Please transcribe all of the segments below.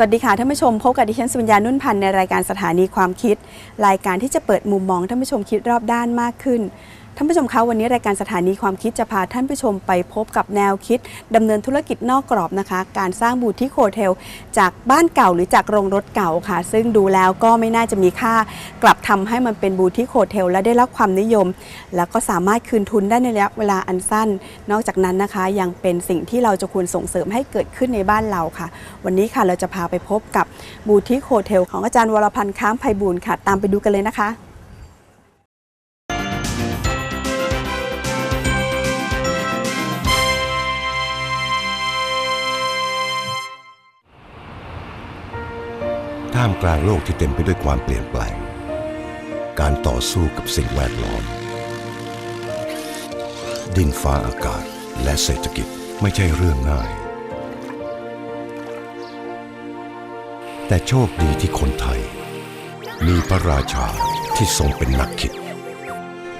สวัสดีค่ะท่านผู้ชมพบกับดิฉันสุญญานุ่นพันธ์ในรายการสถานีความคิด รายการที่จะเปิดมุมมองท่านผู้ชมคิดรอบด้านมากขึ้น ท่านผู้ชมคะวันนี้รายการสถานีความคิดจะพาท่านผู้ชมไปพบกับแนวคิดดำเนินธุรกิจนอกกรอบนะคะ การสร้างบูติกโฮเทลจากบ้านเก่าหรือจากโรงรถเก่าค่ะ ซึ่งดูแล้วก็ไม่น่าจะมีค่า กลับทำให้มันเป็นบูติกโฮเทลและได้รับความนิยม แล้วก็สามารถคืนทุนได้ในระยะเวลาอันสั้น นอกจากนั้นนะคะ ยังเป็นสิ่งที่เราจะควรส่งเสริมให้เกิดขึ้นในบ้านเราค่ะ วันนี้ค่ะเราจะพาไปพบกับบูติกโฮเทลของอาจารย์วรพันธ์ค้างไพบูลค่ะ ตามไปดูกันเลยนะคะ ท่ามกลางโลกที่เต็มไปด้วยความเปลี่ยนแปลง การต่อสู้กับสิ่งแวดล้อม ดินฟ้าอากาศและเศรษฐกิจไม่ใช่เรื่องง่าย แต่โชคดีที่คนไทย มีพระราชาที่ทรงเป็นนักคิด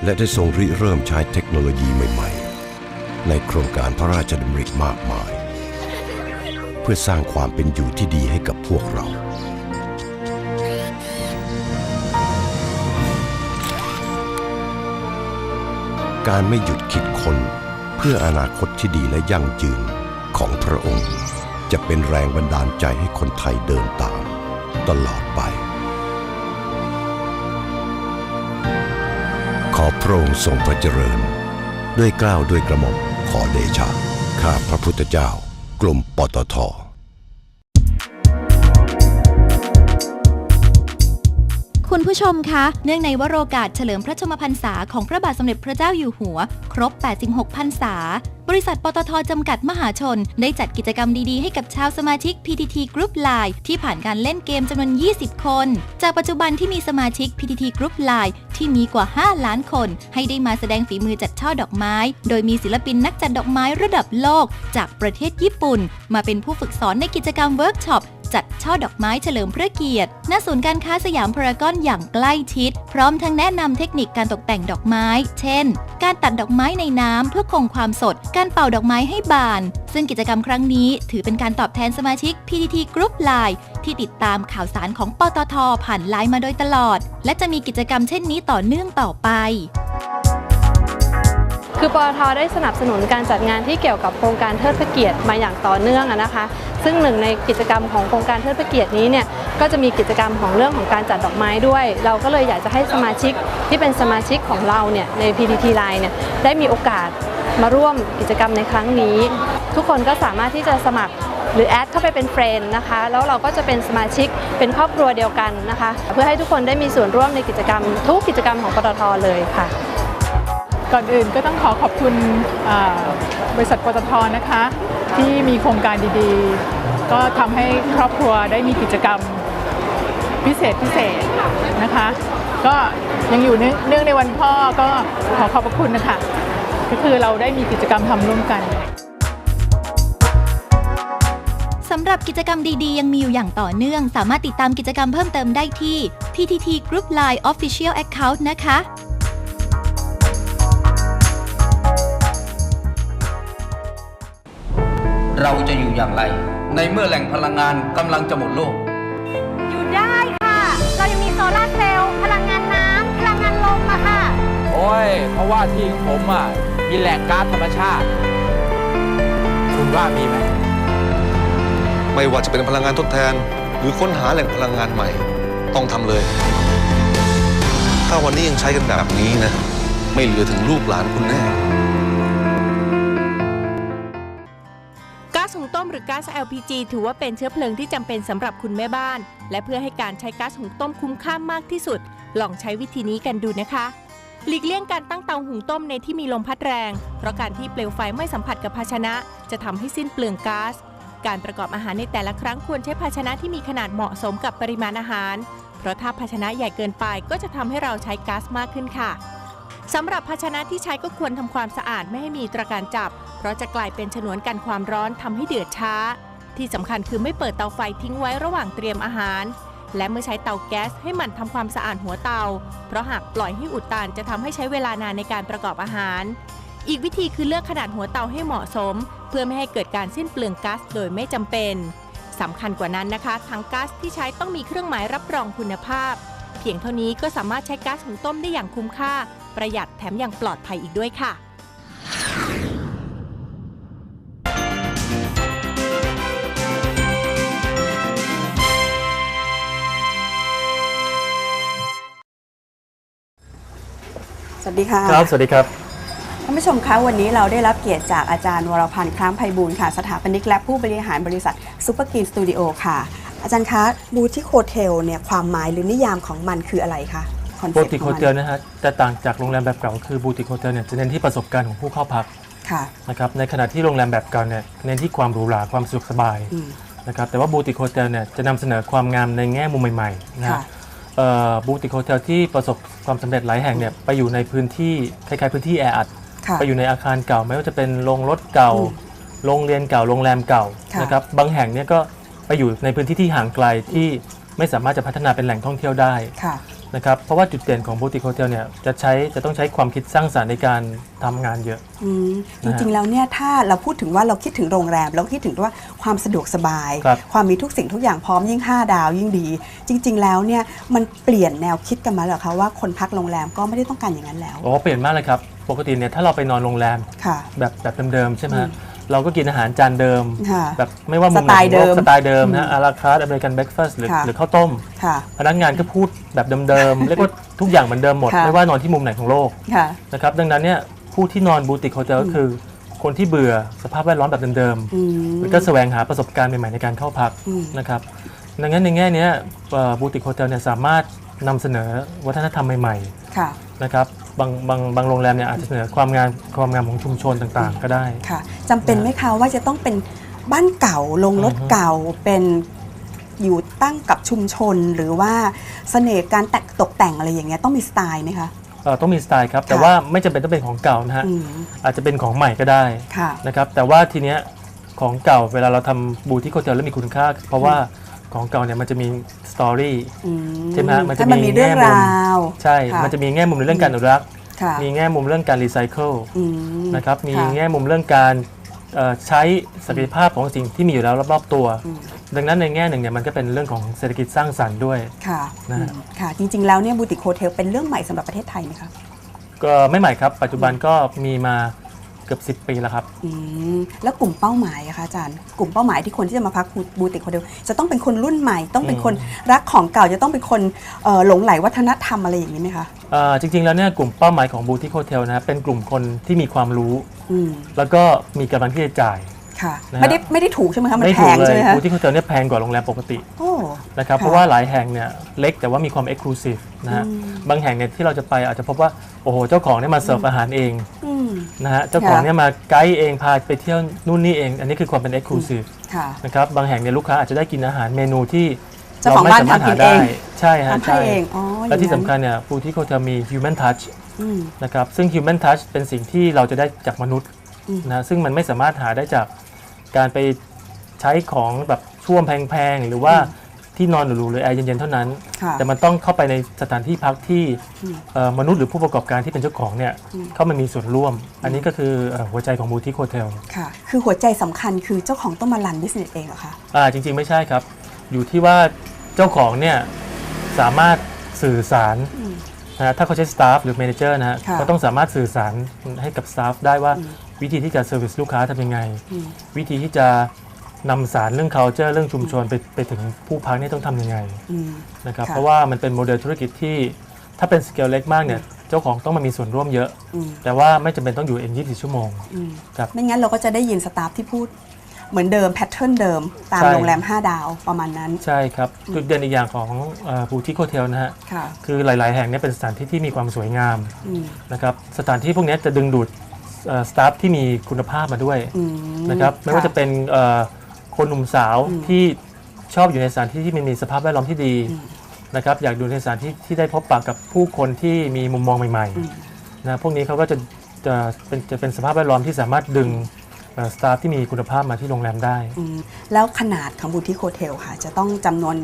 และได้ทรงริเริ่มใช้เทคโนโลยีใหม่ ๆ ในโครงการพระราชดำริมากมาย เพื่อสร้างความเป็นอยู่ที่ดีให้กับพวกเรา การไม่หยุดคิดคนเพื่ออนาคตที่ดีและยั่งยืนของพระองค์ จะเป็นแรงบันดาลใจให้คนไทยเดินตาม ตลอดไป ขอพระองค์ทรงพระเจริญ ด้วยกล้าวด้วยกระหม่อมขอเดชะข้าพระพุทธเจ้ากลุ่มปตท คุณผู้ชมคะ เนื่องในวโรกาสเฉลิมพระชมพรรษาของพระบาทสมเด็จพระเจ้าอยู่หัว ครบ 86 พรรษา บริษัทปตทจำกัดมหาชน ได้จัดกิจกรรมดีๆให้กับชาวสมาชิก PTT Group Line ที่ผ่านการเล่นเกมจำนวน 20 คน จากปัจจุบันที่มีสมาชิก PTT Group Line ที่มีกว่า 5 ล้านคน ให้ได้มาแสดงฝีมือจัดช่อดอกไม้ โดยมีศิลปินนักจัดดอกไม้ระดับโลก จากประเทศญี่ปุ่น มาเป็นผู้ฝึกสอนในกิจกรรมเวิร์กช็อป จัดช่อดอกไม้เฉลิมพระเกียรติ ณ ศูนย์การค้าสยามพารากอนอย่างใกล้ชิด พร้อมทั้งแนะนำเทคนิคการตกแต่งดอกไม้ เช่น การตัดดอกไม้ในน้ำเพื่อคงความสด การเป่าดอกไม้ให้บาน ซึ่งกิจกรรมครั้งนี้ถือเป็นการตอบแทนสมาชิก PTT Group Line ที่ติดตามข่าวสารของปตทผ่านไลน์มาโดยตลอด และจะมีกิจกรรมเช่นนี้ต่อเนื่องต่อไปคือปตทได้สนับสนุนการจัดงานที่เกี่ยวกับโครงการเทิดพระเกียรติมาอย่างต่อเนื่องนะคะ ซึ่งหนึ่งในกิจกรรมของโครงการเทิดพระเกียรตินี้เนี่ยก็จะมีกิจกรรมของเรื่องของการจัดดอกไม้ด้วย เราก็เลยอยากจะให้สมาชิกที่เป็นสมาชิกของเราเนี่ยใน PTT Line เนี่ยได้มีโอกาสมาร่วมกิจกรรมในครั้งนี้ ทุกคนก็สามารถที่จะสมัครหรือแอดเข้าไปเป็นเฟรนด์นะคะ แล้วเราก็จะเป็นสมาชิกเป็นครอบครัวเดียวกันนะคะ เพื่อให้ทุกคนได้มีส่วนร่วมในกิจกรรม ทุกกิจกรรมของปตทเลยค่ะ ก่อนอื่นก็ต้องขอขอบคุณบริษัทปตทนะคะ ที่มีโครงการดีๆ ก็ทำให้ครอบครัวได้มีกิจกรรมพิเศษพิเศษนะคะ ก็ยังอยู่เนื่องในวันพ่อก็ขอขอบพระคุณนะคะ ก็คือเราได้มีกิจกรรมทำร่วมกันสำหรับกิจกรรมดีๆ ยังมีอยู่อย่างต่อเนื่อง สามารถติดตามกิจกรรมเพิ่มเติมได้ที่ PTT Group Line Official Account นะคะ เราจะอยู่อย่างไร ในเมื่อแหล่งพลังงานกำลังจะหมดโลก อยู่ได้ค่ะ เรายังมีโซลาร์เซลล์พลังงานน้ำพลังงานลมอะค่ะ โอ้ย เพราะว่าที่ของผมอะมีแหล่งก๊าซธรรมชาติ คุณว่ามีไหม ไม่ว่าจะเป็นพลังงานทดแทน หรือค้นหาแหล่งพลังงานใหม่ ต้องทำเลย ถ้าวันนี้ยังใช้กันแบบนี้นะ ไม่เหลือถึงลูกหลานคุณแน่ งต้มหรือก๊าซ LPG ถือว่าเป็นเชื้อเพลิงที่จำเป็นสำหรับคุณแม่บ้าน และเพื่อให้การใช้ก๊าซหุงต้มคุ้มค่ามากที่สุด ลองใช้วิธีนี้กันดูนะคะ หลีกเลี่ยงการตั้งเตาหุงต้มในที่มีลมพัดแรง เพราะการที่เปลวไฟไม่สัมผัสกับภาชนะ จะทำให้สิ้นเปลืองก๊าซการประกอบอาหารในแต่ละครั้งควรใช้ภาชนะที่มีขนาดเหมาะสมกับปริมาณอาหาร เพราะถ้าภาชนะใหญ่เกินไปก็จะทำให้เราใช้ก๊าซมากขึ้นค่ะ สำหรับภาชนะที่ใช้ก็ควรทำความสะอาดไม่ให้มีตระการจับ เพราะจะกลายเป็นฉนวนกันความร้อนทำให้เดือดช้า ที่สำคัญคือไม่เปิดเตาไฟทิ้งไว้ระหว่างเตรียมอาหาร และเมื่อใช้เตาแก๊สให้หมั่นทำความสะอาดหัวเตา เพราะหากปล่อยให้อุดตันจะทำให้ใช้เวลานานในการประกอบอาหาร อีกวิธีคือเลือกขนาดหัวเตาให้เหมาะสม เพื่อไม่ให้เกิดการสิ้นเปลืองก๊าซโดยไม่จำเป็นสำคัญกว่านั้นนะคะทั้งก๊าซที่ใช้ต้องมีเครื่องหมายรับรองคุณภาพ เพียงเท่านี้ก็สามารถใช้ก๊าซหุงต้มได้อย่างคุ้มค่า ประหยัดแถมยังปลอดภัยอีกด้วยค่ะสวัสดีค่ะครับ สวัสดีครับ ท่านผู้ชมคะ วันนี้เราได้รับเกียรติจากอาจารย์วรพันธ์คล้ามไพบูลย์ค่ะ สถาปนิกและผู้บริหารบริษัทซูเปอร์กินสตูดิโอค่ะ อาจารย์คะบูติโฮเทลเนี่ยความหมายหรือนิยามของมันคืออะไรคะ คอนเซ็บูปต์ติกขโฮองมันเทลนะฮะจะต่างจากโรงแรมแบบเก่าคือบูติกโฮเทลเนี่ยจะเน้นที่ประสบการณ์ของผู้เข้าพักค่ะนะครับในขณะที่โรงแรมแบบเก่าเนี่ยเน้นที่ความหรูหราความสะดวกสบายอืมนะครับแต่ว่าบูติกโฮเทลเนี่ยจะนำเสนอความงามในแง่มุมใหม่ๆนะค่ะ ฮะบูติกโฮเทลที่ประสบความสำเร็จหลายแห่งเนี่ยไปอยู่ในพื้นที่คล้ายๆพื้นที่แออัด ค่ะ ไปอยู่ในอาคารเก่าไม่ว่าจะเป็นโรงรถเก่า อืมโรงเรียนเก่า โรงแรมเก่าค่ะ นะครับบางแห่งเนี่ยก็ไปอยู่ในพื้นที่ที่ห่างไกลที่ไม่สามารถจะพัฒนาเป็นแหล่งท่องเที่ยวได้ ค่ะ นะครับเพราะว่าจุดเด่นของบูติกโฮเทลเนี่ยจะใช้จะต้องใช้ความคิดสร้างสรรค์ในการทำงานเยอะ อืมจนะฮะริงๆ แล้วเนี่ยถ้าเราพูดถึงว่าเราคิดถึงโรงแรม เราคิดถึงว่าความสะดวกสบาย ครับ ความมีทุกสิ่งทุกอย่างพร้อมยิ่ง 5 ดาวยิ่งดี จริง ๆ แล้วเนี่ยมันเปลี่ยนแนวคิดกันมาเหรอคะว่าคนพักโรงแรมก็ไม่ได้ต้องการอย่างนั้นแล้ว โอ้เปลี่ยนมากเลยครับ ปกติเนี่ยถ้าเราไปนอนโรงแรมค่ะ แบบแบบเดิมๆใช่ไหมฮะอืม เราก็กินอาหารจานเดิม ค่ะ แบบไม่ว่ามุมสไตล์ไหนของโลกเดิมสไตล์เดิมนะอืมอาราคาร์ดอเมริกันเบรคฟาสต์หรือค่ะ หรือข้าวต้ม ค่ะ พนักงานก็พูดแบบเดิมๆ เรียกว่าทุกอย่างเหมือนเดิมหมด ค่ะ ไม่ว่านอนที่มุมไหนของโลกค่ะ นะครับดังนั้นเนี่ยผู้ที่นอนบูติกโฮเทลก็คือ คนที่เบื่อสภาพแวดล้อมแบบเดิมอืมแล้วก็แสวงหาประสบการณ์ใหม่ๆในการเข้าพักอืม นะครับดังนั้นในแง่เนี้ยบูติกโฮเทลเนี่ยสามารถนำเสนอวัฒนธรรมใหม่ค่ะ ๆนะครับ บางบางบางโรงแรมเนี่ยอาจจะเสนอความงามความงามของชุมชนต่างๆ ก็ได้ ค่ะจำเป็นไหมคะว่าจะต้องเป็นบ้านเก่าโรงรถอือฮึเก่าเป็นอยู่ตั้งกับชุมชนหรือว่าเสน่ห์การแต่งตกแต่งอะไรอย่างเงี้ยต้องมีสไตล์ไหมคะ เอ่อต้องมีสไตล์ครับ แต่ค่ะว่าไม่จำเป็นต้องเป็นของเก่านะฮะอืมอาจจะเป็นของใหม่ก็ได้ค่ะ นะครับแต่ว่าทีเนี้ยของเก่าเวลาเราทำบูติกโฮเทลแล้วมีคุณค่า เพราะว่าของเก่าเนี่ยมันจะมีส ตอรี่อืใช่ไหมฮะมันจะให้มันมีเรื่องแง่มุมราว ใช่ ค่ะ มันจะมีแง่มุมในเรื่องการอนุรักษ์ ค่ะมีแง่มุมเรื่องการรีไซเคิลอืมนะครับมีค่ะ แง่มุมเรื่องการเอ่อใช้ศักยภาพของสิ่งที่มีอยู่แล้วรอบๆตัว อืม ดังนั้นในแง่หนึ่งเนี่ยมันก็เป็นเรื่องของเศรษฐกิจสร้างสรรค์ด้วย ค่ะนะฮะ อืมค่ะ จริง ๆ แล้วเนี่ยบูติกโฮเทลเป็นเรื่องใหม่สำหรับประเทศไทยไหมคะ ก็ไม่ใหม่ครับ ปัจจุบันก็มีมา เกือบ 10 ปีแล้วครับ อืมแล้วกลุ่มเป้าหมายอะคะอาจารย์ กลุ่มเป้าหมายที่คนที่จะมาพักบูติกโฮเทลจะต้องเป็นคนรุ่นใหม่ ต้องเป็นอืมคนรักของเก่าจะต้องเป็นคนเอ่อหลงไหลวัฒนธรรมอะไรอย่างนี้ไหมคะ เอ่อจริงๆ แล้วเนี่ยกลุ่มเป้าหมายของบูติ k โฮเทลนะฮะเป็นกลุ่มคนที่มีความรู้ อืม แล้วก็มีกำลังที่จะจ่าย ค่ะ นะฮะ ไม่ได้ไม่ได้ถูกใช่ไหมคะ มันไม่แพถูกงเลใช่ยไหมคะ บูติ k โฮเทลเนี่ยแพงกว่าโรงแรมปกติโอ้ นะครับ ค่ะเพราะว่าหลายแห่งเนี่ยเล็กแต่ว่ามีความเอ็กซ์คลูซีฟนะฮะ อืม บางแห่งเนี่ยที่เราจะไปอาจจะพบว่า โอ้โห เจ้าของเนี่ยมาเสิร์ฟอาหารเองอืม นะฮะ เจ้าของค่ะเนี่ยมาไกด์เองพาไปเที่ยวนู่นนี่เอง อันนี้คือความเป็นเอ็กซ์คลูซีฟ ค่ะ นะครับบางแห่งเนี่ยลูกค้าอาจจะได้กินอาหารเมนูที่เจ้าของบ้านไม่สมรถทำกินหได้เองใช่ฮะทำให้ใช่เองอ๋ออย่างนั้นและที่สำคัญเนี่ยบูติ k โฮเทลมี human touch อืม นะครับซึ่ง human touch เป็นสิ่งที่เราจะได้จากมนุษย์อืมนะซึ่งมันไม่สามารถหาได้จาก การไปใช้ของแบบช่วมแพงๆหรือว่าที่นอนหรูๆหรือแอร์เย็นๆเท่านั้น ค่ะแต่มันต้องเข้าไปในสถานที่พักที่อืมเอ่อมนุษย์หรือผู้ประกอบการที่เป็นเจ้าของเนี่ยอืมเข้ามามีส่วนร่วม อันนี้ก็คือเอ่อหัวใจของบูติ k โฮเทล ค่ะ คือหัวใจสำคัญคือเจ้าของต้องมารันบิสเนสเองเหรอคะ อ่าจริงๆไม่ใช่ครับ อยู่ที่ว่าเจ้าของเนี่ยสามารถสื่อสารอืม นะฮะถ้าเขาใช้สตาฟหรือ m ม n เจอร์นะฮะค่ะเขาต้องสามารถสื่อสารให้กับสตาฟได้ว่าอืมวิธีที่จะเซอร์วิสลูกค้าทำยังไงอืมวิธีที่จะนำสารเรื่อง culture เรื่องชุมชนไปไปถึงผู้พักเนี่ยต้องทำยังไงอืม นะครับค่ะ เพราะว่ามันเป็นโมเดลธุรกิจที่ถ้าเป็นสเกลเล็กมากเนี่ยเจ้าของต้องมามีส่วนร่วมเยอะ อืมแต่ว่าไม่จำเป็นต้องอยู่เอ็นยี่สิบชั่วโมงอืมครับ ไม่งั้นเราก็จะได้ยินสตาฟที่พูด เหมือนเดิมแพทเทิร์นเดิม ตามใช่ โรงแรม 5 ดาวประมาณนั้น ใช่ครับจุดเด่นอีกอย่างของบูติคโฮเทลนะฮะค่ะคือหลาย ๆ แห่งเนี่ยเป็นสถานที่ที่มีความสวยงามอืมนะครับสถานที่พวกนี้จะดึงดูดสตาฟที่มีคุณภาพมาด้วยอืมนะครับไม่ว่าจะเป็นเอ่อคนหนุ่มสาวที่ชอบอยู่ในสถานที่ที่มันมีสภาพแวดล้อมที่ดีนะครับอยากดูในสถานที่ที่ได้พบปะกับผู้คนที่มีมุมมองใหม่ๆนะพวกนี้เขาก็จะจะเป็นจะเป็นสภาพแวดล้อมที่สามารถดึง สตาฟที่มีคุณภาพมาที่โรงแรมได้ อืมแล้วขนาดของบูติโฮเทลค่ะ จะต้องจำนวน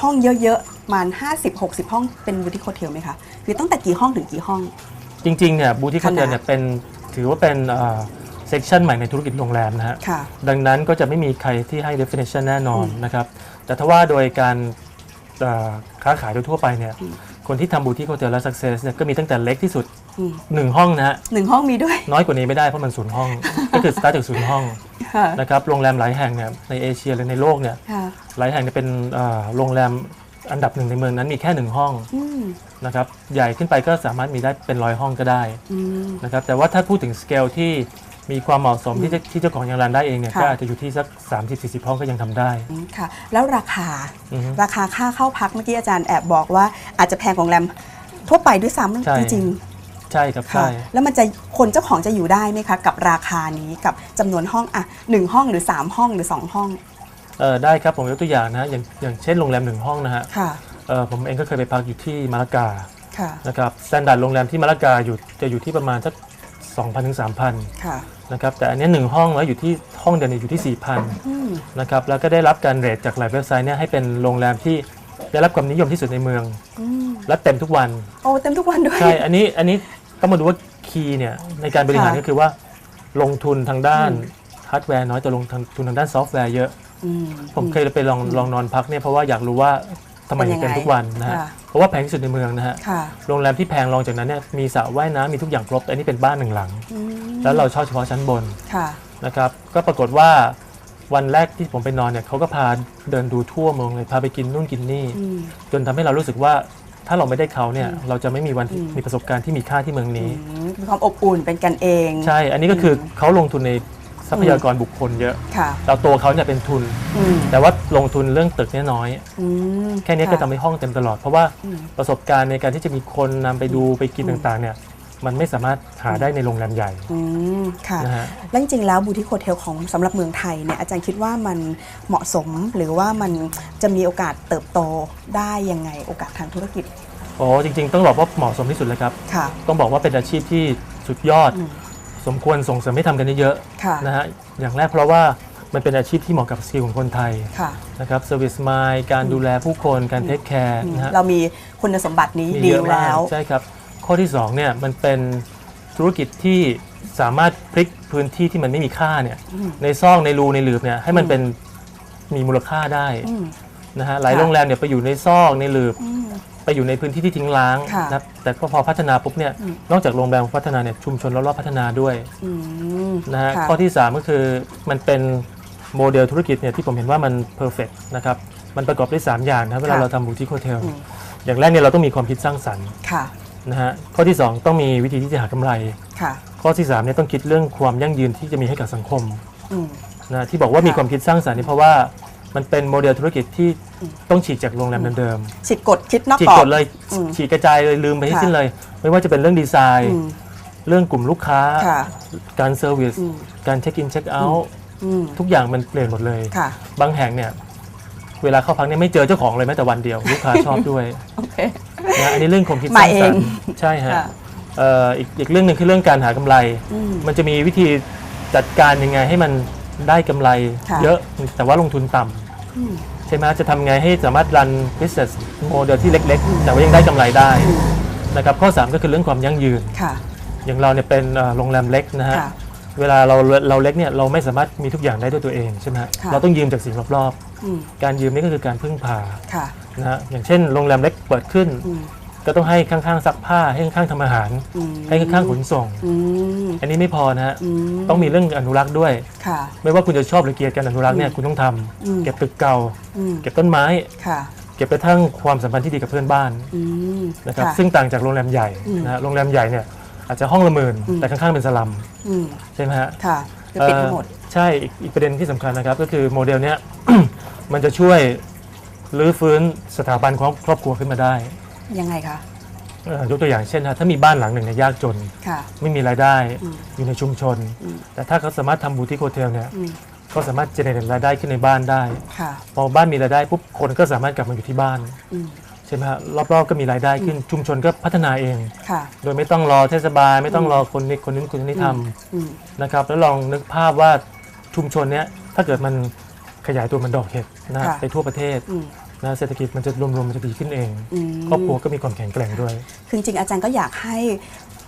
ห้องเยอะๆประมาณ50-60 ห้องเป็นบูติโฮเทลไหมคะคือตั้งแต่กี่ห้องถึงกี่ห้อง จริงๆเนี่ยบูติคขโฮนาดเทลเนี่ยเป็นถือว่าเป็นเซกชันใหม่ในธุรกิจโรงแรมนะฮะ ค่ะ ดังนั้นก็จะไม่มีใครที่ให้ definition แน่นอนนะครับ แต่ถ้าว่าโดยการเอ่อค้าขายโดยทั่วไปเนี่ย คนที่ทำบูติคโฮเทลและ success เนี่ยก็มีตั้งแต่เล็กที่สุด อืม1ห้องนะฮะหนึ่งห้องมีด้วย น้อยกว่านี้ไม่ได้เพราะมันศูนย์ห้อง ก็คือ start จากศูนย์ห้องค่ะนะครับโรงแรมหลายแห่งเนี่ยในเอเชียหรือในโลกเนี่ยค่ะหลายแห่งเนี่ยเป็นเอ่อโรงแรมอันดับหนึ่งในเมืองนั้นมีแค่หนึ่งห้องอืมนะครับใหญ่ขึ้นไปก็สามารถมีได้เป็นร้อยห้องก็ได้อืม นะครับแต่ว่าถ้าพูดถึงสเกลที่มีความเหมาะสมที่จะที่เจ้าของยังรันได้เองเนี่ยค่ะ ก็อาจจะอยู่ที่สัก 30-40 ห้องก็ยังทำได้อืมค่ะ แล้วราคา อือฮึ ราคาค่าเข้าพักเมื่อกี้อาจารย์แอบบอกว่าอาจจะแพงกว่าโรงแรมทั่วไปด้วยใช่ซ้ำจริง ใช่ครับๆค่ะใช่ แล้วมันจะคนเจ้าของจะอยู่ได้ไหมคะกับราคานี้กับจำนวนห้องอะหนึ่งห้องหรือ3ห้องหรือ2ห้องเออได้ครับผมยกตัวอย่างนะฮะอย่างอย่างเช่นโรงแรมหนึ่งห้องนะฮะค่ะเออผมเองก็เคยไปพักอยู่ที่มาลากาค่ะนะครับสแตนดาร์ดโรงแรมที่มาลากาอยู่จะอยู่ที่ประมาณสัก2,000ถึง3,000 ค่ะนะครับแต่อันเนี้ยหนึ่งห้องแล้วอยู่ที่ห้องเดียวเนี่ยอยู่ที่อืม4,000นะครับแล้วก็ได้รับการเรทจากหลายเว็บไซต์เนี่ยให้เป็นโรงแรมที่ได้รับความนิยมที่สุดในเมือง อืมและเต็มทุกวัน โอ้เต็มทุกวันด้วย ใช่ อันนี้อันนี้ ต้องมาดูว่าคีย์เนี่ยในการบริหารค่ะก็คือว่า ลงทุนทางด้านอืมฮาร์ดแวร์น้อยแต่ลงทุนทางด้านซอฟต์แวร์เยอะอืมผมเคยไปลองลองนอนพักเนี่ยเพราะว่าอยากรู้ว่าทำไมถึงเป็นยังไงเต็มทุกวันนะฮะค่ะ เพราะว่าแพงที่สุดในเมืองนะฮะค่ะโรงแรมที่แพงรองจากนั้นเนี่ยมีสระว่ายน้ำมีทุกอย่างครบแต่อันนี้เป็นบ้านหนึ่งหลัง อืมแล้วเราเช่าเฉพาะชั้นบนค่ะนะครับ ก็ปรากฏว่าวันแรกที่ผมไปนอนเนี่ยเขาก็พาเดินดูทั่วเมืองเลยพาไปกินนู่นกินนี่ อืมจนทำให้เรารู้สึกว่า ถ้าเราไม่ได้เขาเนี่ยเราจะไม่มีวันที่อืมมีประสบการณ์ที่มีค่าที่เมืองนี้อืมมีความอบอุ่นเป็นกันเอง ใช่ อันนี้ก็คือเขาลงทุนในทรัพยากรบุคคลเยอะค่ะเราตัวเขาเนี่ยเป็นทุนอืมแต่ว่าลงทุนเรื่องตึกเนี่ยน้อยอืมแค่นี้ก็ทำให้ห้องเต็มตลอด เพราะว่าอืมประสบการณ์ในการที่จะมีคนนำไปดูไปกินอืมต่างๆเนี่ย มันไม่สามารถหาได้ในโรงแรมใหญ่อืมค่ะนะฮะ แล้วจริงๆแล้วบูติโฮเทลของสำหรับเมืองไทยเนี่ยอาจารย์คิดว่ามันเหมาะสมหรือว่ามันจะมีโอกาสเติบโตได้ยังไงโอกาสทางธุรกิจโอ้จริง ๆ ต้องบอกว่าเหมาะสมที่สุดเลยครับ ค่ะ ต้องบอกว่าเป็นอาชีพที่สุดยอด อืมสมควรส่งเสริมให้ทำกันเยอะค่ะ ๆนะฮะอย่างแรกเพราะว่ามันเป็นอาชีพที่เหมาะกับสกิลของคนไทยค่ะ นะครับเซอร์วิสมายการดูแลผู้คนการเทคแคร์อืมนะฮะเรามีคุณสมบัตินี้มีดีเยอะแล้มากว ใช่ครับ ข้อที่2เนี่ยมันเป็นธุรกิจที่สามารถพลิกพื้นที่ที่มันไม่มีค่าเนี่ยอืมในซอกในรูในหลืบเนี่ยให้มันอืมเป็นมีมูลค่าได้อืมนะฮะหลายค่ะโรงแรมเนี่ยไปอยู่ในซอกในหลืบอืมไปอยู่ในพื้นที่ที่ทิ้งร้างค่ะนะแต่พอพอพัฒนาปุ๊บเนี่ยอืมนอกจากโรงแรมพัฒนาเนี่ยชุมชนรอบๆพัฒนาด้วยอืมนะฮะค่ะข้อที่ 3 ก็คือมันเป็นโมเดลธุรกิจเนี่ยที่ผมเห็นว่ามันเพอร์เฟกนะครับมันประกอบด้วย3อย่างนะเวลาค่ะเราทำบูติคโฮเทลอืมอย่างแรกเนี่ยเราต้องมีความคิดสร้างสรรค์ค่ะ นะฮะข้อที่ 2 ต้องมีวิธีที่จะหากำไร ค่ะ ข้อที่3เนี่ยต้องคิดเรื่องความยั่งยืนที่จะมีให้กับสังคมอืม นะที่บอกว่ามีค่ะความคิดสร้างสรรค์นี่เพราะว่ามันเป็นโมเดลธุรกิจที่ต้องฉีกจากโรงแรมเดิมฉีดกฎคิดนอกๆฉีกกรอบกฎเลยอืมฉีกกระจายเลยลืมไปให้ค่ะ สิ้นเลย ไม่ว่าจะเป็นเรื่องดีไซน์ อืมเรื่องกลุ่มลูกค้า ค่ะ การเซอร์วิสอืม การเช็คอินเช็คเอาท์อืมทุกอย่างมันเปลี่ยนหมดเลย ค่ะ บางแห่งเนี่ย เวลาเข้าพักเนี่ยไม่เจอเจ้าของเลยแม้แต่วันเดียว ลูกค้าชอบด้วย โอเค นะอันนี้เรื่องความคิดสมาร้างเอสรงรค์ใช่ฮะค่ะเอ่ออีกอีกเรื่องหนึ่งคือเรื่องการหากำไร อืม มันจะมีวิธีจัดการยังไงให้มันได้กำไรค่ะ เยอะแต่ว่าลงทุนต่ำอืม ใช่ไหมจะทำไงให้สามารถรัน business model ที่เล็กๆ แต่ว่ายังได้กำไรได้นะครับข้อ 3 ก็คือเรื่องความยั่งยืน ค่ะ อย่างเราเนี่ยเป็นเอ่อโรงแรมเล็กนะฮะ ค่ะ เวลาเราเราเล็กเนี่ยเราไม่สามารถมีทุกอย่างได้ด้วยตัวเองใช่ไหมฮะค่ะ เราต้องยืมจากสิ่งรอบอืมๆ การยืมนี่ก็คือการพึ่งพาค่ะนะฮะอย่างเช่นโรงแรมเล็กเปิดขึ้นอืมก็ต้องให้ข้างๆซักผ้าให้ข้างๆทำอาหารอืมให้ข้างๆขนส่งอืมอันนี้ไม่พอนะฮะอืมต้องมีเรื่องอนุรักษ์ด้วยค่ะไม่ว่าคุณจะชอบหรือเกลียดการอนุรักษ์เนี่ยคุณต้องทำอืมเก็บตึกเก่าอืมเก็บต้นไม้ค่ะเก็บกระทั่งความสัมพันธ์ที่ดีกับเพื่อนบ้านอืมนะครับค่ะซึ่งต่างจากโรงแรมใหญ่อืมนะฮะโรงแรมใหญ่เนี่ยอาจจะห้องละหมื่นอืมแต่ข้างๆเป็นสลัมอืมใช่ไหมฮะค่ะคือปิดทั้งหมดเใช่อีกอีกประเด็นที่สำคัญนะครับ ก็คือโมเดลเนี้ย มันจะช่วยรื้อฟื้นสถาบันของครอบครัวขึ้นมาได้ยังไงคะเอ่อยกตัวอย่างเช่นนะถ้ามีบ้านหลังหนึ่งเนี่ยยากจน ค่ะ ไม่มีรายได้อืมอยู่ในชุมชน อืม แต่ถ้าเขาสามารถทำบูติกโฮเทลเนี่ยอืมก็สามารถเจเนเรตรายได้ขึ้นในบ้านได้ ค่ะพอบ้านมีรายได้ปุ๊บคนก็สามารถกลับมาอยู่ที่บ้านอืมใช่ไหมฮะรอบๆก็มีรายได้ขึ้นชุมชนก็พัฒนาเอง ค่ะโดยไม่ต้องรอเทศบาลไม่ต้องรอคนนี้คนนี้คนนี้ทอืมำนะครับแล้วลองนึกภาพว่าชุมชนเนี้ยถ้าเกิดมัน ขยายตัวมันดอกเห็ดนะค่ะ ไปทั่วประเทศอืม นะเศรษฐกิจมันจะรวมๆมันจะดีขึ้นเอง อืม ครอบครัวก็มีความแข็งแกร่งด้วย คือจริงๆอาจารย์ก็อยากให้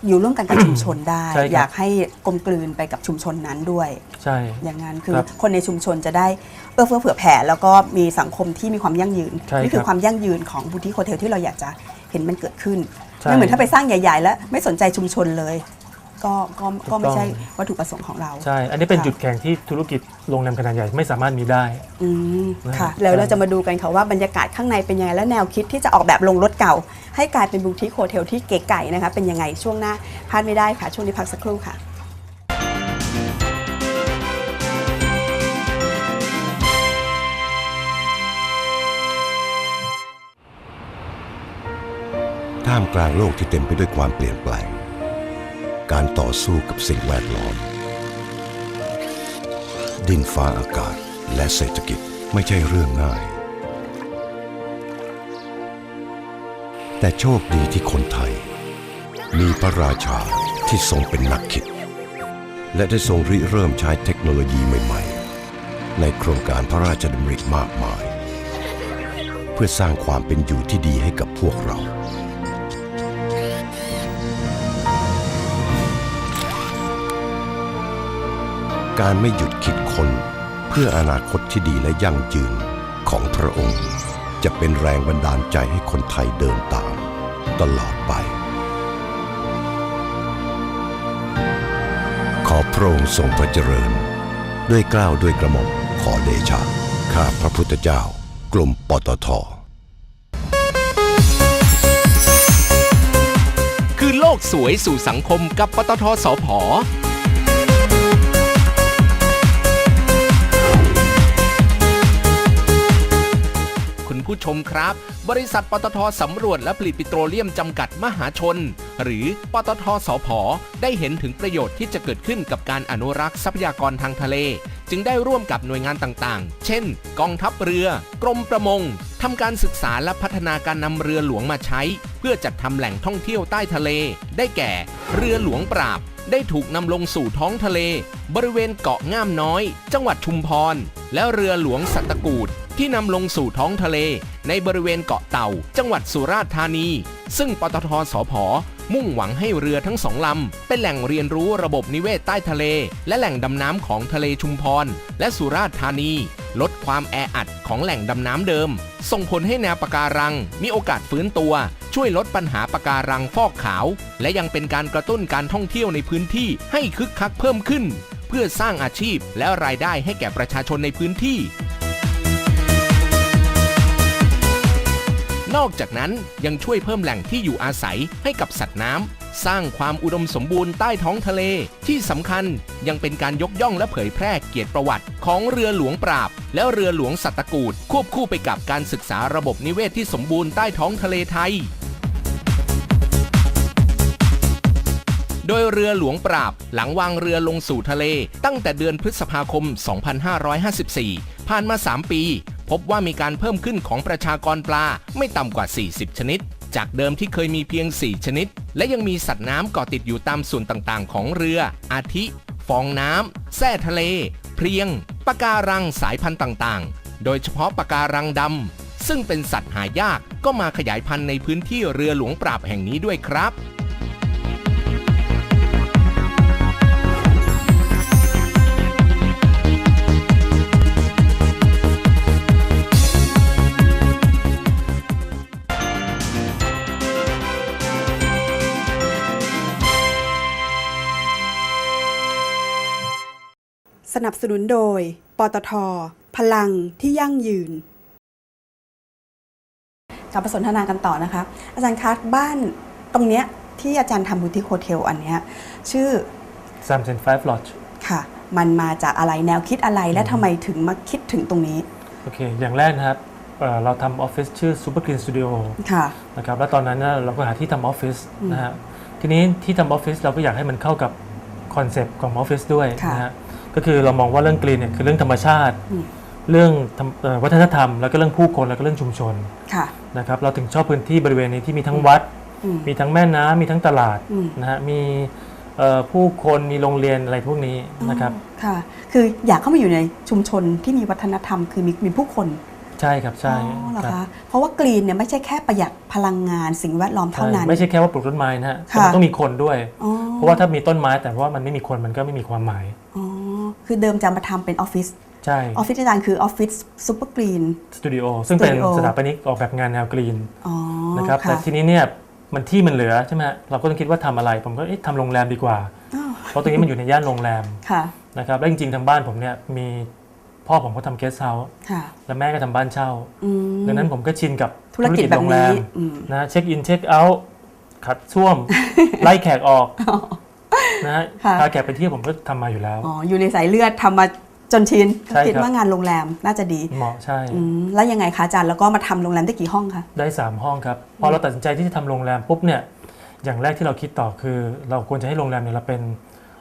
อยู่ร่วมกันกับ ชุมชนได้ ใช่ครับ อยากให้กลมกลืนไปกับชุมชนนั้นด้วย ใช่ อย่างนั้นคือครับคนในชุมชนจะได้เอื้อเฟื้อเผื่อแผ่ แล้วก็มีสังคมที่มีความยั่งยืนใช่นี่คืคอรับความยั่งยืนของบูติกโฮเทลที่เราอยากจะเห็นมันเกิดขึ้นใช่ ไม่เหมือนถ้าไปสร้างใหญ่ ๆ แล้วไม่สนใจชุมชนเลย ก็ก็ก็ไม่ถูกต้องใช่วัตถุประสงค์ของเรา ใช่ อันนี้เป็นค่ะจุดแข็งที่ธุรกิจโรงแรมขนาดใหญ่ไม่สามารถมีได้อืมนะค่ะฮะแล้วเราใช่จะมาดูกันค่ะว่าบรรยากาศข้างในเป็นยังไง และแนวคิดที่จะออกแบบลงรถเก่า ให้กลายเป็นบูติกโฮเทลที่เก๋ไก่นะคะเป็นยังไงช่วงหน้าพลาดไม่ได้ค่ะ ช่วงนี้พักสักครู่ค่ะท่ามกลางโลกที่เต็มไปด้วยความเปลี่ยนแปลง การต่อสู้กับสิ่งแวดล้อม ดินฟ้าอากาศและเศรษฐกิจไม่ใช่เรื่องง่าย แต่โชคดีที่คนไทย มีพระราชาที่ทรงเป็นนักคิด และได้ทรงริเริ่มใช้เทคโนโลยีใหม่ๆ ในโครงการพระราชดำริมากมาย เพื่อสร้างความเป็นอยู่ที่ดีให้กับพวกเรา การไม่หยุดคิดค้นเพื่ออนาคตที่ดีและยั่งยืนของพระองค์ จะเป็นแรงบันดาลใจให้คนไทยเดินตาม ตลอดไป ขอพระองค์ทรงพระเจริญ ด้วยเกล้าวด้วยกระหม่อมขอเดชะข้าพระพุทธเจ้ากรมปตทคือโลกสวยสู่สังคมกับปตทสพ ผู้ชมครับ บริษัทปตทสำรวจและผลิตปิโตรเลียมจำกัดมหาชน หรือปตทสพได้เห็นถึงประโยชน์ที่จะเกิดขึ้นกับการอนุรักษ์ทรัพยากรทางทะเล จึงได้ร่วมกับหน่วยงานต่างๆ เช่น กองทัพเรือ กรมประมงทำการศึกษาและพัฒนาการนำเรือหลวงมาใช้ เพื่อจัดทำแหล่งท่องเที่ยวใต้ทะเล ได้แก่ เรือหลวงปราบ ได้ถูกนำลงสู่ท้องทะเล บริเวณเกาะง่ามน้อย จังหวัดชุมพร และเรือหลวงสัตกูด ที่นำลงสู่ท้องทะเล ในบริเวณเกาะเต่า จังหวัดสุราษฎร์ธานี ซึ่งปตทสพมุ่งหวังให้เรือทั้งสองลำ เป็นแหล่งเรียนรู้ระบบนิเวศใต้ทะเล และแหล่งดำน้ำของทะเลชุมพร และสุราษฎร์ธานี ลดความแออัดของแหล่งดำน้ำเดิม ส่งผลให้แนวปะการัง มีโอกาสฟื้นตัว ช่วยลดปัญหาปะการังฟอกขาว และยังเป็นการกระตุ้นการท่องเที่ยวในพื้นที่ให้คึกคักเพิ่มขึ้น เพื่อสร้างอาชีพและรายได้ให้แก่ประชาชนในพื้นที่ นอกจากนั้นยังช่วยเพิ่มแหล่งที่อยู่อาศัยให้กับสัตว์น้ำสร้างความอุดมสมบูรณ์ใต้ท้องทะเล ที่สำคัญยังเป็นการยกย่องและเผยแพร่เกียรติประวัติ ของเรือหลวงปราบ และเรือหลวงสัตกูดควบคู่ไปกับการศึกษาระบบนิเวศที่สมบูรณ์ใต้ท้องทะเลไทยโดยเรือหลวงปราบ หลังวางเรือลงสู่ทะเล ตั้งแต่เดือนพฤษภาคม 2554 ผ่านมา 3 ปี พบว่ามีการเพิ่มขึ้นของประชากรปลาไม่ต่ำกว่า 40 ชนิด จากเดิมที่เคยมีเพียง 4 ชนิด และยังมีสัตว์น้ำเกาะติดอยู่ตามส่วนต่างๆ ของเรือ อาทิ ฟองน้ำแส่ทะเล เพียงปะการังสายพันธุ์ต่างๆ โดยเฉพาะปะการังดำซึ่งเป็นสัตว์หายากก็มาขยายพันธุ์ในพื้นที่เรือหลวงปราบแห่งนี้ด้วยครับ สนับสนุนโดย ปตท พลังที่ยั่งยืนกลับมาสนทนากันต่อนะคะ อาจารย์คะบ้านตรงเนี้ยที่อาจารย์ทำบูติกโฮเทลอันเนี้ยชื่อ s a m s o n 5 Lodge ค่ะ มันมาจากอะไรแนวคิดอะไรและทำไมถึงมาคิดถึงตรงนี้ โอเค อย่างแรกนะครับเอ่อเราทำออฟฟิศชื่อ Super Green Studio ค่ะ นะครับแล้วตอนนั้นเนยเราก็หาที่ทำออฟฟิศอืมนะฮะทีนี้ที่ทำออฟฟิศเราก็อยากให้มันเข้ากับคอนเซปต์ของออฟฟิศด้วยค่ะ นะฮะ ก็คือเรามองว่าเรื่องกรีนเนี่ยคือเรื่องธรรมชาติอืมเรื่องธรรมเอ่อวัฒนธรรม แล้วก็เรื่องผู้คนแล้วก็เรื่องชุมชนค่ะ นะครับเราถึงชอบพื้นที่บริเวณนี้ที่มีทั้งวัด อืม มีทั้งแม่น้ำมีทั้งตลาดอืม นะฮะมีเอ่อผู้คนมีโรงเรียนอะไรพวกนี้นะครับค่ะ คืออยากเข้ามาอยู่ในชุมชนที่มีวัฒนธรรม คือมีมีผู้คนใช่ครับใช่อ๋อเหรอครับคะเพราะว่ากรีนเนี่ยไม่ใช่แค่ประหยัดพลังงานสิ่งแวดล้อมเท่านั้น ไม่ใช่แค่ว่าปลูกต้นไม้นะฮะแต่ค่ะมันต้องมีคนด้วย อ๋อเพราะว่าถ้ามีต้นไม้แต่ว่ามันไม่มีคนมันก็ไม่มีความหมาย อ๋อ คือเดิมจะมาทำเป็นออฟฟิศใช่ออฟฟิศอาจารย์คือออฟฟิศซูเปอร์กรีนสตูดิโอซึ่งเป็นสตูดิโอสถาปนิกออกแบบงานแนวกรีนอ๋อนะครับแต่ค่ะทีนี้เนี่ยมันที่มันเหลือใช่ไหมฮะเราก็ต้องคิดว่าทำอะไร ผมก็เอ๊ะทำโรงแรมดีกว่า อ้าวเพราะตรงนี้มันอยู่ในย่านโรงแรมค่ะนะครับแล้วจริงๆทางบ้านผมเนี่ยมีพ่อผมก็ทำเกสต์เฮาส์ค่ะและแม่ก็ทำบ้านเช่า อืม ดังนั้นผมก็ชินกับธุรกิจแบบนี้โรงแรมอืม นะเช็คอินเช็คเอาท์ขัดช่วม ไล่แขกออก นะฮะค่ะ พาแขกไปเที่ยวผมก็ทำมาอยู่แล้ว อ๋ออยู่ในสายเลือดทำมาจนชินใช่คิดครับว่างานโรงแรมน่าจะดีเหมาะใช่ อืมแล้วยังไงคะอาจารย์แล้วก็มาทำโรงแรมได้กี่ห้องคะ ได้ 3 ห้องครับ พอเราตัดสินใจที่จะทำโรงแรมปุ๊บเนี่ย อย่างแรกที่เราคิดต่อคือ เราควรจะให้โรงแรมเนี่ยเราเป็น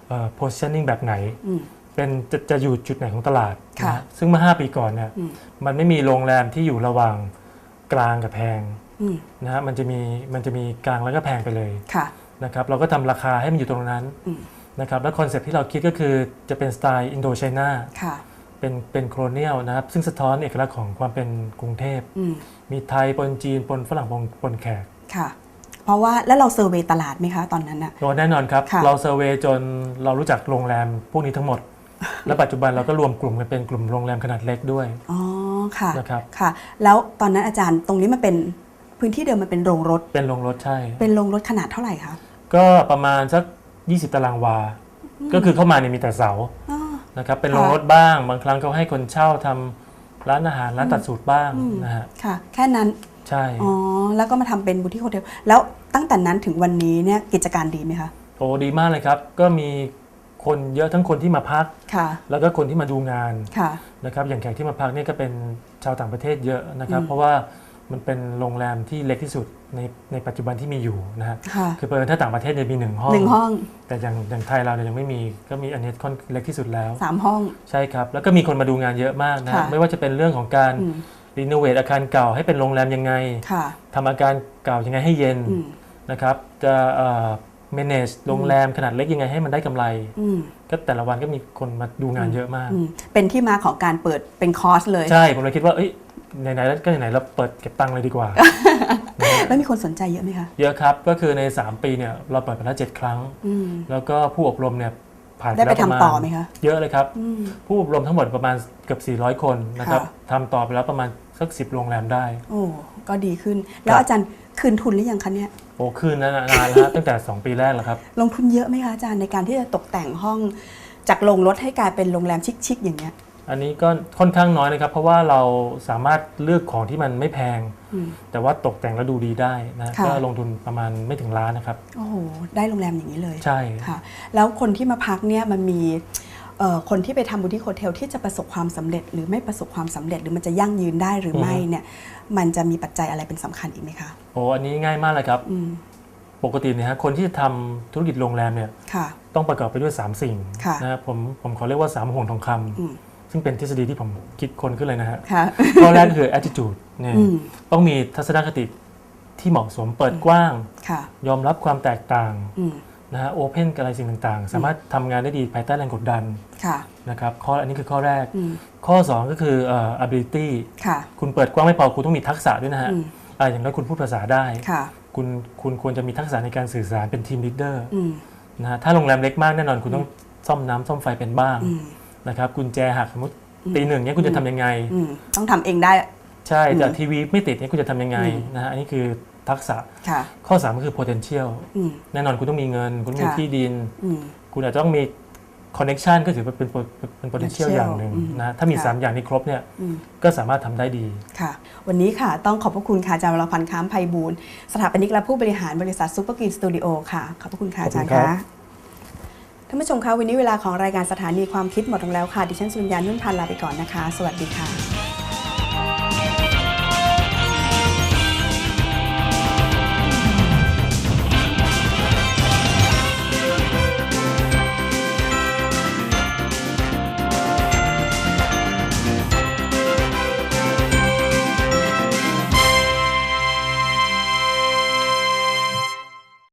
เอ่อ positioning แบบไหน อืมเป็นจะจะอยู่จุดไหนของตลาดค่ะนะฮะซึ่งเมื่อ 5 ปีก่อนเนี่ยอืม มันไม่มีโรงแรมที่อยู่ระหว่างกลางกับแพงอืมนะฮะมันจะมีมันจะมีกลางแล้วก็แพงไปเลย ค่ะ นะครับเราก็ทำราคาให้มันอยู่ตรงนั้นอืมนะครับแล้วคอนเซ็ปต์ที่เราคิดก็คือจะเป็นสไตล์อินโดไชน่าค่ะเป็นเป็นโครเนียลนะครับ ซึ่งสะท้อนเอกลักษณ์ของความเป็นกรุงเทพอืมมีไทยปนจีนปนฝรั่งปนปนแขกค่ะ เพราะว่าแล้วเราเซอร์เวยตลาดไหมคะตอนนั้นอะโดยแน่นอนครับค่ะเราเซอร์เวยจนเรารู้จักโรงแรมพวกนี้ทั้งหมด และปัจจุบันเราก็รวมกลุ่มกันเป็นกลุ่มโรงแรมขนาดเล็กด้วยอ๋อค่ะนะครับค่ะ แล้วตอนนั้นอาจารย์ตรงนี้มันเป็นพื้นที่เดิมมันเป็นโรงรถ เป็นโรงรถใช่ เป็นโรงรถขนาดเท่าไหร่คะ ก็ประมาณสัก 20 ตารางวา ก็คือเข้ามาเนี่ยมีแต่เสาอ๋อ นะครับเป็นค่ะโรงรถบ้าง บางครั้งเขาให้คนเช่าทำร้านอาหารร้านตัดสูตรบ้างอืมนะฮะค่ะ แค่นั้น ใช่ อ๋อ แล้วก็มาทำเป็นบูติกโฮเทล แล้วตั้งแต่นั้นถึงวันนี้เนี่ยกิจการดีไหมคะ โอ้ดีมากเลยครับ ก็มีคนเยอะทั้งคนที่มาพัก ค่ะ แล้วก็คนที่มาดูงานค่ะ นะครับอย่างแขกที่มาพักเนี่ยก็เป็นชาวต่างประเทศเยอะนะครับอืมเพราะว่า มันเป็นโรงแรมที่เล็กที่สุดในในปัจจุบันที่มีอยู่นะฮะค่ะคือเปิดถ้าต่างประเทศจะมีหนึ่งห้องหนึ่งห้อง แต่อย่างอย่างไทยเราเนี่ยยังไม่มีก็มีอันนี้ค่อนเล็กที่สุดแล้วสามห้อง ใช่ครับ แล้วก็มีคนมาดูงานเยอะมากนะค่ะไม่ว่าจะเป็นเรื่องของการอืมรีโนเวทอาคารเก่าให้เป็นโรงแรมยังไงค่ะทำอาคารเก่ายังไงให้เย็นอืมนะครับจะเอ่อ manage โรงแรมขนาดเล็กยังไงให้มันได้กำไรอืมก็แต่ละวันก็มีคนมาดูงานเยอะมากอืมเป็นที่มาของการเปิดเป็นคอร์สเลย ใช่ ผมเลยคิดว่าเอ้ย ไหนๆแล้วก็ไหนๆเราเปิดเก็บตังค์เลยดีกว่า แล้วมีคนสนใจเยอะไหมคะ เยอะครับ ก็คือใน 3 ปีเนี่ยเราเปิดไปแล้วเจ็ดครั้งอืมแล้วก็ผู้อบรมเนี่ยผ่านได้ไปแล้วระมาณทำต่อไหมคะ เยอะเลยครับอืมผู้อบรมทั้งหมดประมาณเกือบ 400 คนนะครับค่ะทำต่อไปแล้วประมาณสัก10โรงแรมได้ โอ้ก็ดีขึ้น แล้วอาจารย์คืนทุนหรือยังคะเนี่ยโอ้คืนนั้นนานแล้วฮะตั้งแต่ 2 ปีแรกแล้วครับ ลงทุนเยอะไหมคะอาจารย์ในการที่จะตกแต่งห้องจากโรงรถให้กลายเป็นโรงแรมชิคๆอย่างเงี้ย อันนี้ก็ค่อนข้างน้อยนะครับ เพราะว่าเราสามารถเลือกของที่มันไม่แพงอืมแต่ว่าตกแต่งแล้วดูดีได้นะค่ะก็ลงทุนประมาณไม่ถึงล้านนะครับโอ้โหได้โรงแรมอย่างนี้เลยใช่ค่ะ แล้วคนที่มาพักเนี่ยมันมีเอ่อคนที่ไปทำบูติกโฮเทลที่จะประสบความสำเร็จ หรือไม่ประสบความสำเร็จ หรือมันจะยั่งยืนได้หรือไม่เนี่ย มันจะมีปัจจัยอะไรเป็นสำคัญอีกไหมคะโอ้อันนี้ง่ายมากเลยครับอืมปกติเนี่ยฮะคนที่จะทำธุรกิจโรงแรมเนี่ยค่ะต้องประกอบไปด้วย 3 สิ่งค่ะนะครับผมผมขอเรียกว่า3ห่วงทองคำอืม ซึ่งเป็นทฤษฎีที่ผมคิดคนขึ้นเลยนะฮะค่ะข้อแรกก็คือ attitude เนี่ยอืมต้องมีทัศนคติที่เหมาะสมเปิดกว้างค่ะยอมรับความแตกต่างอืมนะฮะโอเพนกับอะไรสิ่งต่างๆ สามารถทำงานได้ดีภายใต้แรงกดดันค่ะนะครับข้ออันนี้คือข้อแรกอืมข้อ 2 ก็คือเอ่อ ability ค่ะคุณเปิดกว้างไม่พอคุณต้องมีทักษะด้วยนะฮะอืมอ่าอย่างน้อยคุณพูดภาษาได้ค่ะคุณคุณควรจะมีทักษะในการสื่อสารเป็นทีมลีดเดอร์อืมนะฮะถ้าโรงแรมเล็กมากแน่นอนคุณต้องซ่อมน้ำซ่อมไฟเป็นบ้างอืม นะครับกุญแจหักสมมติอืมตีหนึ่งเนี่ยคุณจะทำยังไงอืมต้องทำเองได้ ใช่แต่อืมทีวีไม่ติดเนี่ยคุณจะทำยังไงอืมนะฮะอันนี้คือทักษะค่ะข้อ 3 ก็คือ potential อืมแน่นอนคุณต้องมีเงิน คุณต้องมีค่ะที่ดินอืมคุณอาจจะต้องมี connection ก็ถือว่าเป็นเป็น potential potential อย่างหนึ่งอืมนะถ้ามีค่ะ3อย่างนี้ครบเนี่ยอืมก็สามารถทำได้ดีค่ะ วันนี้ค่ะต้องขอบพระคุณค่ะอาจารย์วรพันธ์ค้ามไพบูลย์สถาปนิกและผู้บริหารบริษัทซูเปอร์กรีนสตูดิโอค่ะ ขอบพระคุณค่ะอาจารย์ขอบคุณครัคะบ ท่านผู้ชมคะวันนี้เวลาของรายการสถานีความคิดหมดลงแล้วค่ะ ดิฉันสุญญานุ่นพันธ์ลาไปก่อนนะคะ สวัสดีค่ะ